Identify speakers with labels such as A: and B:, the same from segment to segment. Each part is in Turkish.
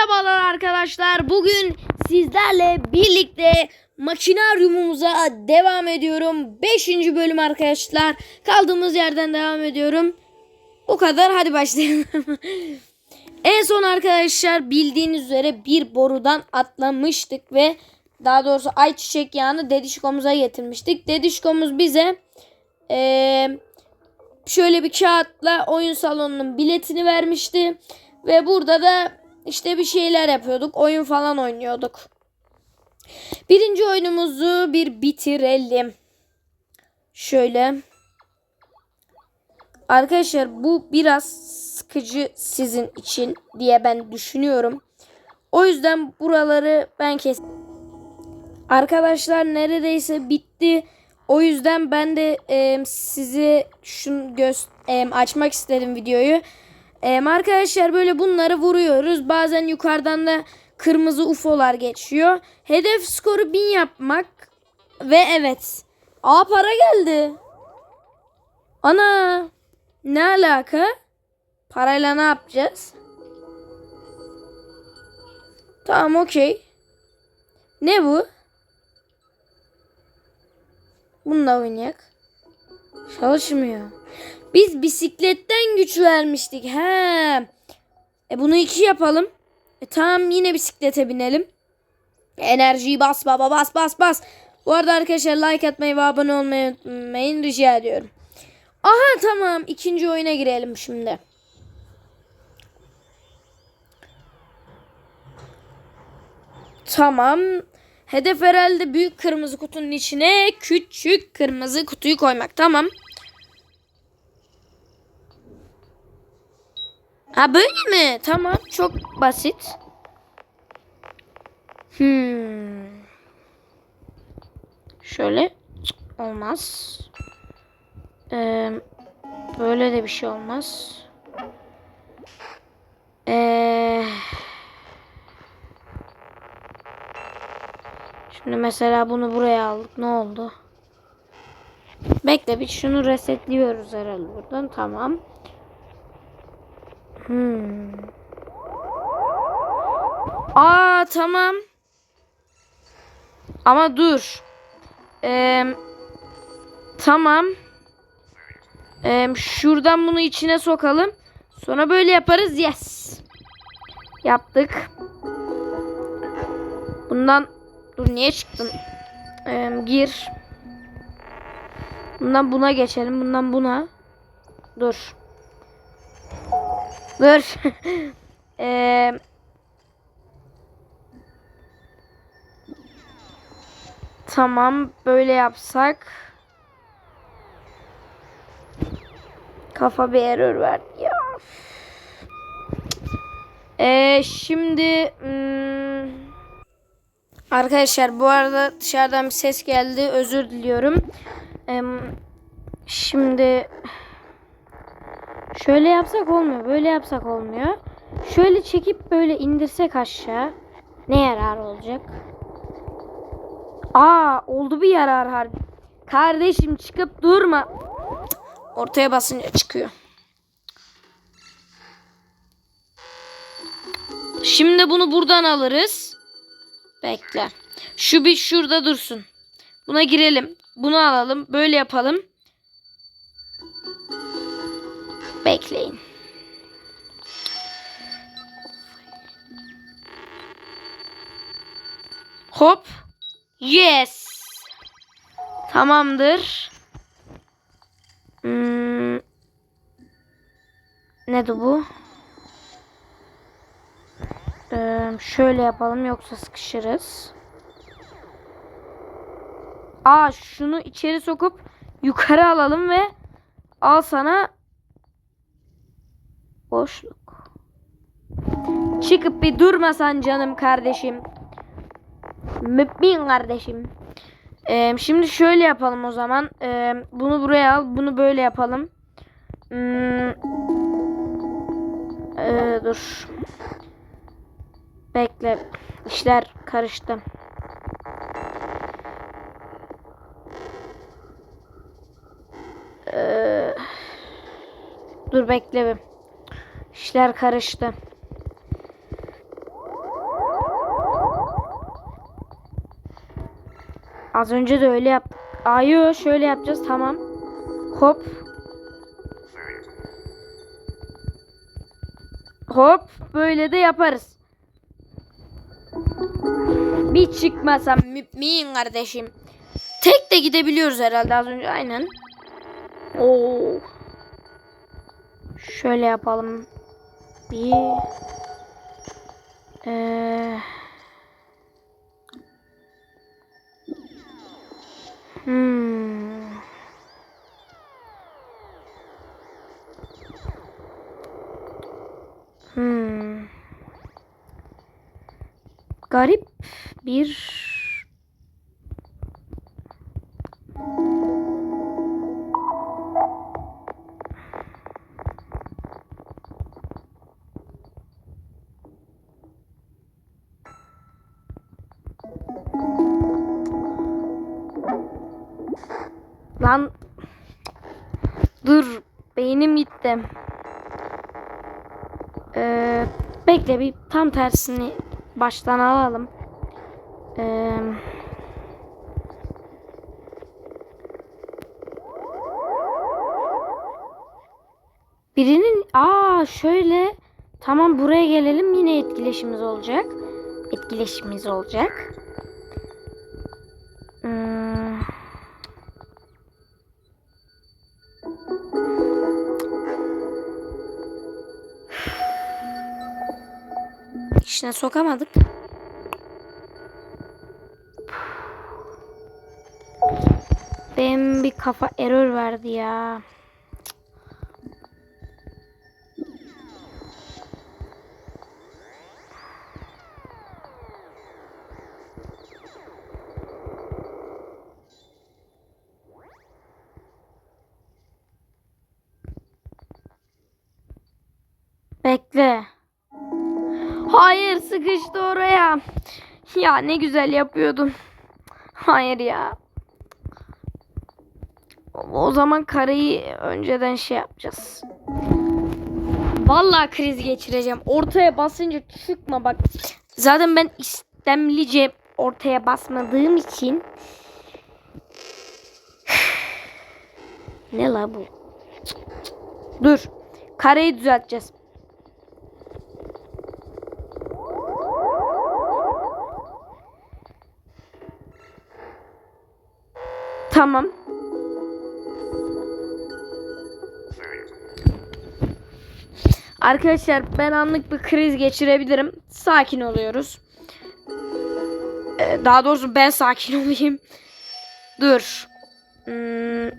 A: Merhabalar arkadaşlar. Bugün sizlerle birlikte makinaryumumuza devam ediyorum. 5. bölüm arkadaşlar. Kaldığımız yerden devam ediyorum. Bu kadar. Hadi başlayalım. en son arkadaşlar bildiğiniz üzere bir borudan atlamıştık ve daha doğrusu ayçiçek yağını dedişkomuza getirmiştik. Dedişkomuz bize eee şöyle bir kağıtla oyun salonunun biletini vermişti. Ve burada da işte bir şeyler yapıyorduk. Oyun falan oynuyorduk. Birinci oyunumuzu bir bitirelim. Şöyle. Arkadaşlar bu biraz sıkıcı sizin için diye ben düşünüyorum. O yüzden buraları ben kes. Arkadaşlar neredeyse bitti. O yüzden ben de e, size şunu göz e, açmak istedim videoyu. E, arkadaşlar böyle bunları vuruyoruz. Bazen yukarıdan da kırmızı UFO'lar geçiyor. Hedef skoru 1000 yapmak ve evet. Aa para geldi. Ana ne alaka? Parayla ne yapacağız? Tamam okey. Ne bu? Bununla oynayak. Çalışmıyor. Biz bisikletten güç vermiştik. He. E bunu iki yapalım. E tamam yine bisiklete binelim. Enerjiyi bas baba bas bas bas. Bu arada arkadaşlar like atmayı ve abone olmayı unutmayın rica ediyorum. Aha tamam ikinci oyuna girelim şimdi. Tamam. Hedef herhalde büyük kırmızı kutunun içine küçük kırmızı kutuyu koymak. Tamam. Ha böyle mi? Tamam. Çok basit. Hmm. Şöyle. Olmaz. Ee, böyle de bir şey olmaz. Eee... Şimdi mesela bunu buraya aldık. Ne oldu? Bekle bir şunu resetliyoruz herhalde buradan. Tamam. Hmm. Aa tamam. Ama dur. Ee, tamam. Ee, şuradan bunu içine sokalım. Sonra böyle yaparız. Yes. Yaptık. Bundan Dur niye çıktın? Ee, gir. Bundan buna geçelim. Bundan buna. Dur. Dur. ee, tamam. Böyle yapsak. Kafa bir error verdi ya. Ee, şimdi... Hmm, Arkadaşlar bu arada dışarıdan bir ses geldi. Özür diliyorum. Şimdi şöyle yapsak olmuyor. Böyle yapsak olmuyor. Şöyle çekip böyle indirsek aşağı. Ne yarar olacak? Aa oldu bir yarar harbi. Kardeşim çıkıp durma. Ortaya basınca çıkıyor. Şimdi bunu buradan alırız. Bekle. Şu bir şurada dursun. Buna girelim. Bunu alalım. Böyle yapalım. Bekleyin. Hop. Yes. Tamamdır. Hmm. Nedir bu? Ee, şöyle yapalım yoksa sıkışırız. Aa şunu içeri sokup yukarı alalım ve al sana boşluk. Çıkıp bir durmasan canım kardeşim. Mümin kardeşim. Ee, şimdi şöyle yapalım o zaman. Ee, bunu buraya al. Bunu böyle yapalım. Hmm. Ee, dur. Bekle. İşler karıştı. Ee, dur bekle bir. İşler karıştı. Az önce de öyle yap. Ayo şöyle yapacağız tamam. Hop. Hop böyle de yaparız. Çıkmasam mümin kardeşim. Tek de gidebiliyoruz herhalde az önce aynen. Oo. Şöyle yapalım. Bir ee, hmm. Hmm. Garip bir Lan dur beynim gitti. Ee, bekle bir tam tersini baştan alalım. Birinin aa şöyle tamam buraya gelelim yine etkileşimimiz olacak. Etkileşimimiz olacak. Hmm. İçine sokamadık. Benim bir kafa error verdi ya. Bekle. Hayır sıkıştı oraya. Ya ne güzel yapıyordum. Hayır ya. O zaman kareyi önceden şey yapacağız. Vallahi kriz geçireceğim. Ortaya basınca çıkma bak. Zaten ben istemlice ortaya basmadığım için ne la bu? Dur. Kareyi düzelteceğiz. Tamam. Arkadaşlar ben anlık bir kriz geçirebilirim. Sakin oluyoruz. Ee, daha doğrusu ben sakin olayım. Dur. Hmm.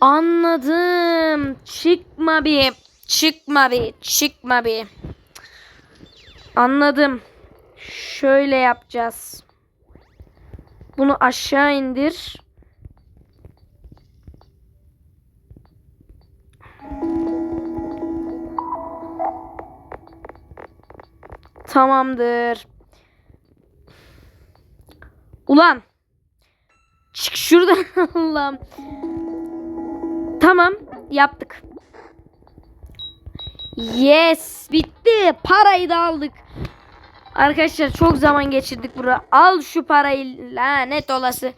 A: Anladım. Çıkma bir. Çıkma bir. Çıkma bir. Anladım. Şöyle yapacağız. Bunu aşağı indir. Tamamdır. Ulan. Çık şuradan Allah'ım. Tamam yaptık. Yes bitti. Parayı da aldık. Arkadaşlar çok zaman geçirdik burada. Al şu parayı lanet olası.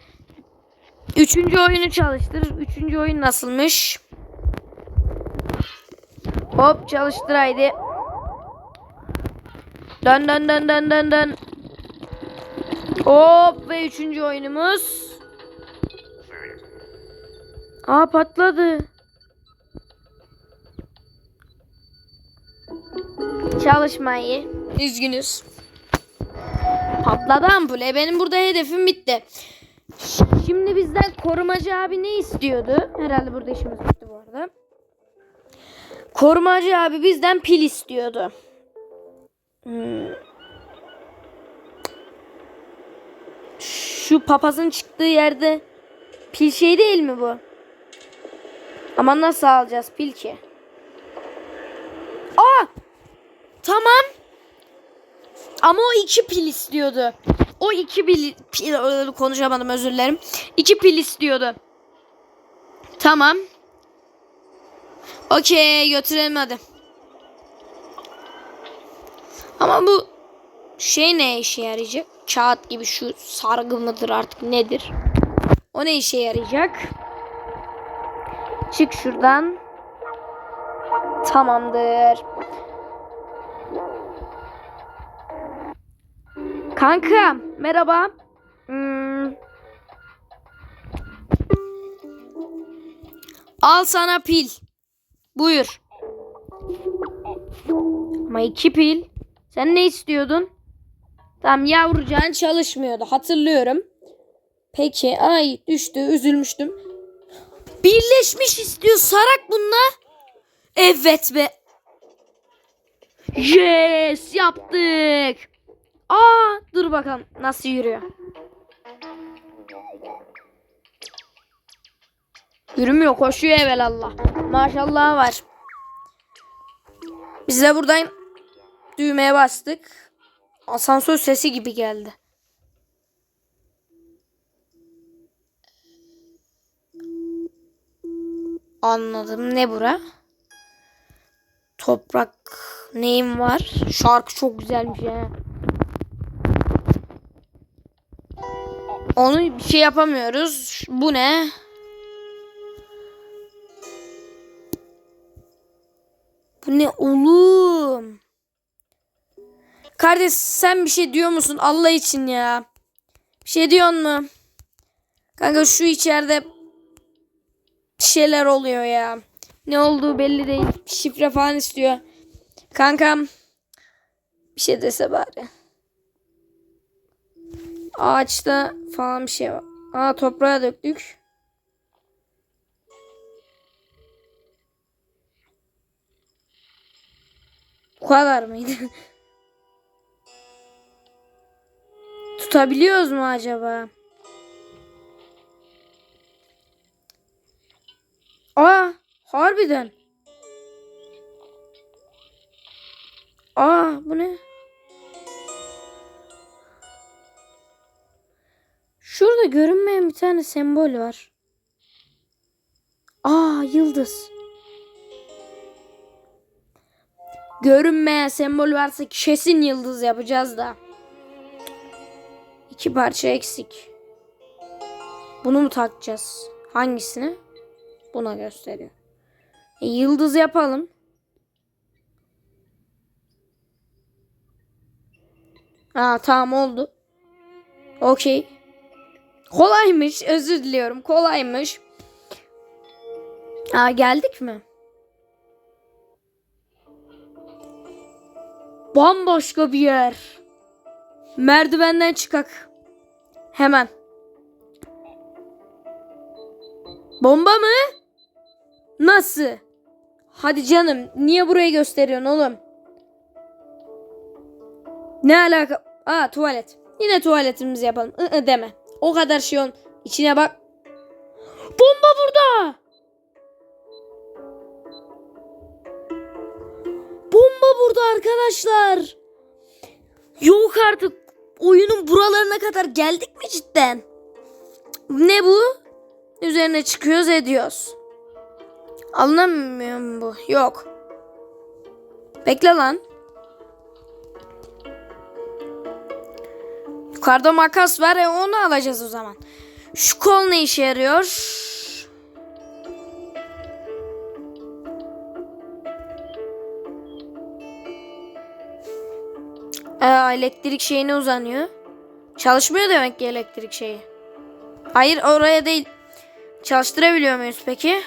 A: Üçüncü oyunu çalıştır. Üçüncü oyun nasılmış? Hop çalıştır haydi. Dön dön dön dön dön dön. Hop ve üçüncü oyunumuz. Aa patladı. Çalışmayı. Üzgünüz. Patladı ampule. Benim burada hedefim bitti. Şimdi bizden korumacı abi ne istiyordu? Herhalde burada işimiz bitti bu arada. Korumacı abi bizden pil istiyordu. Hmm. Şu papazın çıktığı yerde pil şey değil mi bu? Ama nasıl alacağız pil ki? Aa! Tamam. Ama o iki pil istiyordu. O iki pil, pil konuşamadım özür dilerim. İki pil istiyordu. Tamam. Okey götürelim hadi. Ama bu şey ne işe yarayacak? Kağıt gibi şu sargı mıdır artık nedir? O ne işe yarayacak? Çık şuradan. Tamamdır. Kanka merhaba. Hmm. Al sana pil. Buyur. Ama iki pil. Sen ne istiyordun? Tamam yavrucağın çalışmıyordu hatırlıyorum. Peki ay düştü üzülmüştüm. Birleşmiş istiyor sarak bununla. Evet be. Yes yaptık. Aa dur bakalım nasıl yürüyor. Yürümüyor koşuyor evelallah. Maşallah var. Biz de buradan düğmeye bastık. Asansör sesi gibi geldi. Anladım. Ne bura? Toprak neyim var? Şarkı çok güzelmiş ya. Onu bir şey yapamıyoruz. Bu ne? Bu ne oğlum? Kardeş sen bir şey diyor musun Allah için ya? Bir şey diyor mu? Kanka şu içeride bir şeyler oluyor ya. Ne olduğu belli değil. Şifre falan istiyor. Kankam bir şey dese bari. Ağaçta falan bir şey var. Aa toprağa döktük. Bu kadar mıydı? Tutabiliyoruz mu acaba? Aa, harbiden. Aa, bu ne? Görünmeyen bir tane sembol var. Aa, yıldız. Görünmeyen sembol varsa kesin yıldız yapacağız da. İki parça eksik. Bunu mu takacağız? Hangisini? Buna gösteriyor. E, yıldız yapalım. Ha tamam oldu. Okey. Kolaymış. Özür diliyorum. Kolaymış. Ha geldik mi? Bambaşka bir yer. Merdivenden çıkak. Hemen. Bomba mı? Nasıl? Hadi canım. Niye burayı gösteriyorsun oğlum? Ne alaka? Aa tuvalet. Yine tuvaletimizi yapalım. I -ı deme. O kadar şey on. İçine bak. Bomba burada. Bomba burada arkadaşlar. Yok artık. Oyunun buralarına kadar geldik mi cidden? Ne bu? Üzerine çıkıyoruz ediyoruz. Anlamıyor mu bu? Yok. Bekle lan. Yukarıda makas var. E onu alacağız o zaman. Şu kol ne işe yarıyor? Ee, elektrik şeyine uzanıyor. Çalışmıyor demek ki elektrik şeyi. Hayır oraya değil. Çalıştırabiliyor muyuz peki?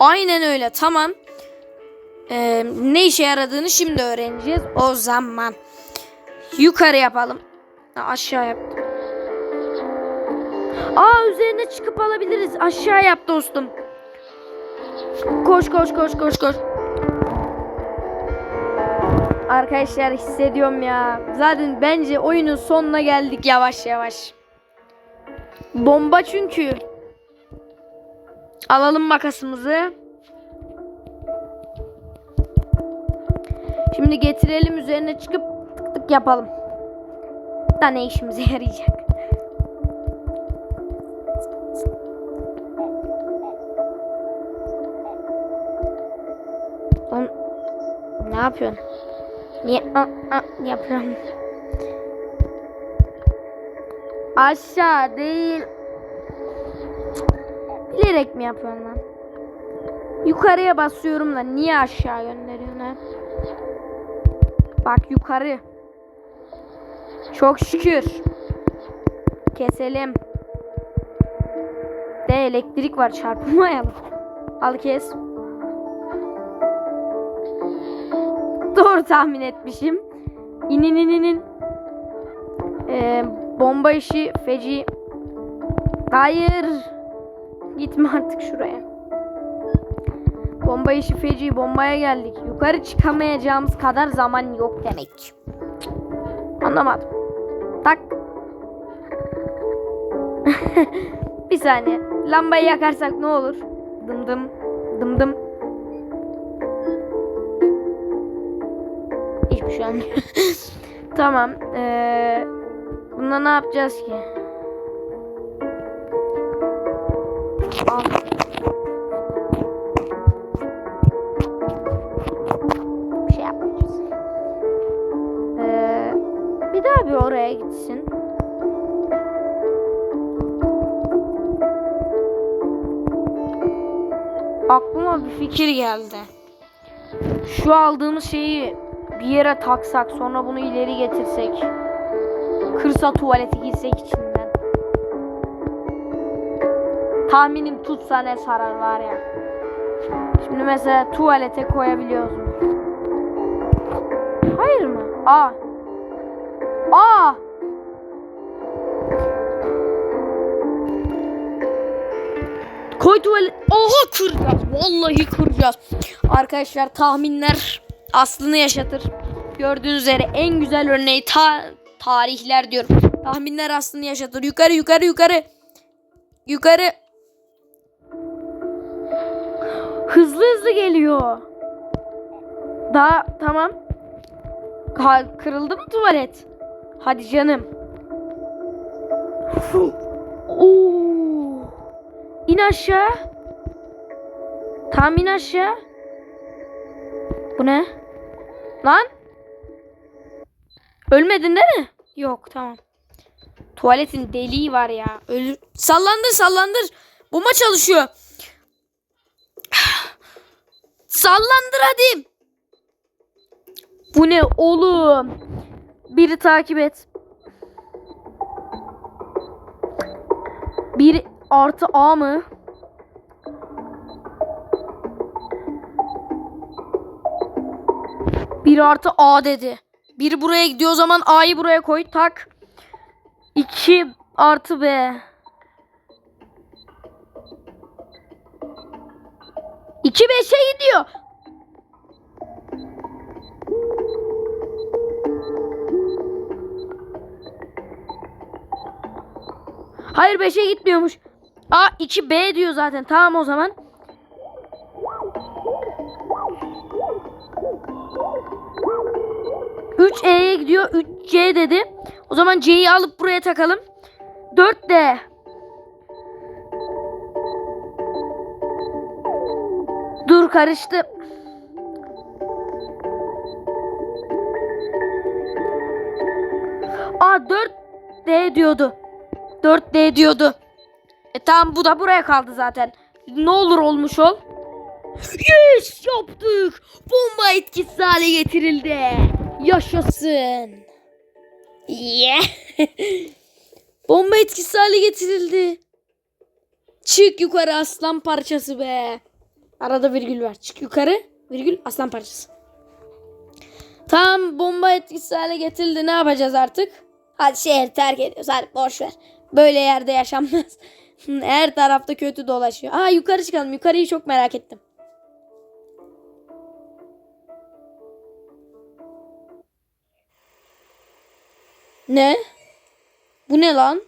A: Aynen öyle tamam. Ee, ne işe yaradığını şimdi öğreneceğiz. O zaman yukarı yapalım. Aşağı yap. Aa üzerine çıkıp alabiliriz. Aşağı yap dostum. Koş koş koş koş koş. Arkadaşlar hissediyorum ya. Zaten bence oyunun sonuna geldik yavaş yavaş. Bomba çünkü. Alalım makasımızı. Şimdi getirelim üzerine çıkıp tık tık yapalım da ne işimize yarayacak? On ne yapıyorsun? Niye a, a, yapıyorum? Aşağı değil. Bilerek mi yapıyorum lan? Yukarıya basıyorum da niye aşağı gönderiyorsun ha? Bak yukarı. Çok şükür. Keselim. De elektrik var çarpılmayalım. Al kes. Doğru tahmin etmişim. İnin inin inin. Ee, bomba işi feci. Hayır. Gitme artık şuraya. Bomba işi feci. Bombaya geldik. Yukarı çıkamayacağımız kadar zaman yok demek. Anlamadım. Tak. Bir saniye. Lambayı yakarsak ne olur? Dım dım. Dım dım. Hiçbir şey olmuyor. tamam. Ee, bunda ne yapacağız ki? Aklıma bir fikir geldi. Şu aldığımız şeyi bir yere taksak sonra bunu ileri getirsek. Kırsa tuvalete girsek içinden. Tahminim tutsa ne sarar var ya. Şimdi mesela tuvalete koyabiliyoruz? Hayır mı? Aa. Aa. Koy tuvalet. Oha kıracağız. Vallahi kıracağız. Arkadaşlar tahminler aslını yaşatır. Gördüğünüz üzere en güzel örneği ta tarihler diyorum. Tahminler aslını yaşatır. Yukarı yukarı yukarı. Yukarı. Hızlı hızlı geliyor. Daha tamam. Ha, kırıldı mı tuvalet? Hadi canım. Oo. İn aşağı. Tam in aşağı. Bu ne? Lan? Ölmedin değil mi? Yok tamam. Tuvaletin deliği var ya. Ölür. Sallandır sallandır. Bomba çalışıyor. Sallandır hadi. Bu ne oğlum? Biri takip et. Bir artı A mı? Bir artı A dedi. Bir buraya gidiyor o zaman A'yı buraya koy. Tak. 2 artı B. 2 5'e gidiyor. Hayır 5'e gitmiyormuş. A 2B diyor zaten. Tamam o zaman. Üç E'ye gidiyor. 3C dedi. O zaman C'yi alıp buraya takalım. 4D. Dur karıştı. A 4D diyordu. 4D diyordu. E tamam bu da buraya kaldı zaten. Ne olur olmuş ol. Yes yaptık. Bomba etkisiz hale getirildi. Yaşasın. Yeah. Bomba etkisiz hale getirildi. Çık yukarı aslan parçası be. Arada virgül var. Çık yukarı virgül aslan parçası. Tam bomba etkisiz hale getirildi. Ne yapacağız artık? Hadi şehir terk ediyoruz. Hadi boş ver. Böyle yerde yaşanmaz. Her tarafta kötü dolaşıyor. Aa yukarı çıkalım. Yukarıyı çok merak ettim. Ne? Bu ne lan?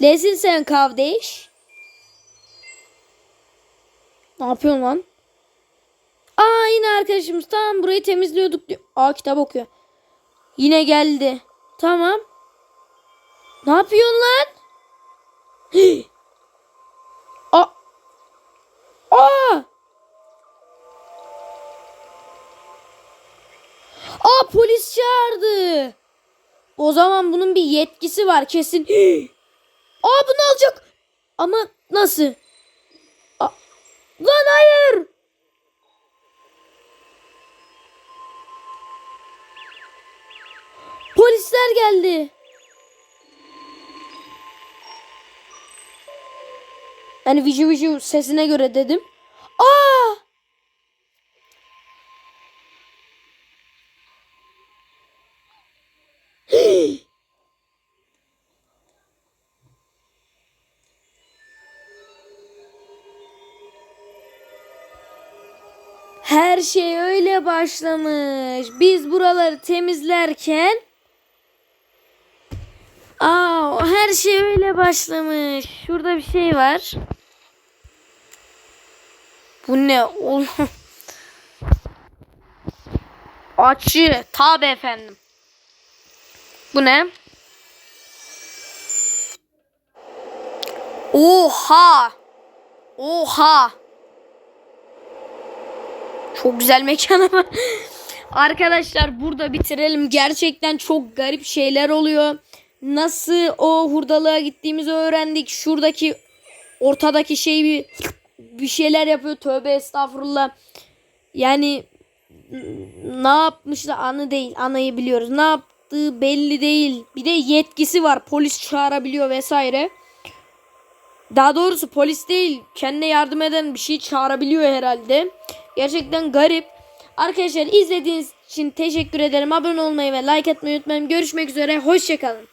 A: Nesin sen kardeş? Ne yapıyorsun lan? Aa yine arkadaşımız tamam burayı temizliyorduk diyor. Aa kitap okuyor. Yine geldi. Tamam. Ne yapıyorsun lan? Hii. Aa. Aa. O zaman bunun bir yetkisi var kesin. Aa bunu alacak. Ama nasıl? Aa, lan hayır. Polisler geldi. Yani vici vici sesine göre dedim. Aa! Her şey öyle başlamış. Biz buraları temizlerken Aa, her şey öyle başlamış. Şurada bir şey var. Bu ne oğlum? Açı. Tabi efendim. Bu ne? Oha. Oha. Çok güzel mekan ama. Arkadaşlar burada bitirelim. Gerçekten çok garip şeyler oluyor. Nasıl o hurdalığa gittiğimizi öğrendik. Şuradaki ortadaki şey bir bir şeyler yapıyor. Tövbe estağfurullah. Yani ne yapmış da anı değil. Anayı biliyoruz. Ne yaptığı belli değil. Bir de yetkisi var. Polis çağırabiliyor vesaire. Daha doğrusu polis değil. Kendine yardım eden bir şey çağırabiliyor herhalde. Gerçekten garip. Arkadaşlar izlediğiniz için teşekkür ederim. Abone olmayı ve like atmayı unutmayın. Görüşmek üzere. Hoşçakalın.